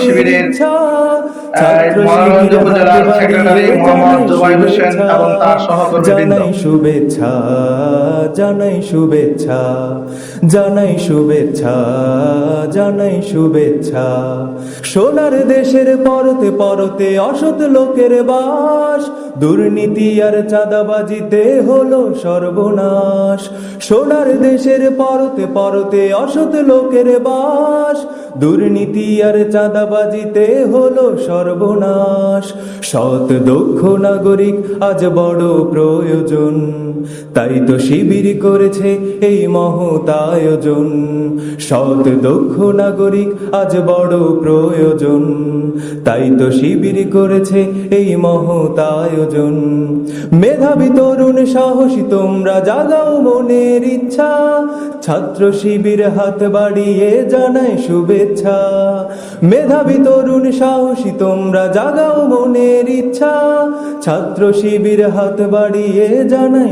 শিবিরের, শুভেচ্ছা জানাই শুভেচ্ছা জানাই শুভেচ্ছা জানাই শুভেচ্ছা। সোনার দেশের পরতে পরতে অসৎ লোকের বাস দুর্নীতি আর চাঁদাবাজিতে হলো সর্বনাশ। সোনার দেশের পরতে পরতে অসৎ লোকের বাস দুর্নীতি আর চাঁদাবাজিতে হলো সর্বনাশ। সৎ দক্ষ নাগরিক আজ বড় প্রয়োজন। তাই তো শিবির করেছে এই মহৎ আয়োজন সৎ, দক্ষ নাগরিক, আজ বড় প্রয়োজন। তাই তো শিবির করেছে এই মহৎ আয়োজন মেধাবী তরুণ সাহসী, তোমরা জাগাও মনের ইচ্ছা। ছাত্র শিবির হাত বাড়িয়ে জানাই শুভেচ্ছা। মেধাবী তরুণ সাহসী, তোমরা জাগাও মনের ইচ্ছা। ছাত্র শিবির হাত বাড়িয়ে জানাই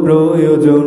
প্রয়োজন।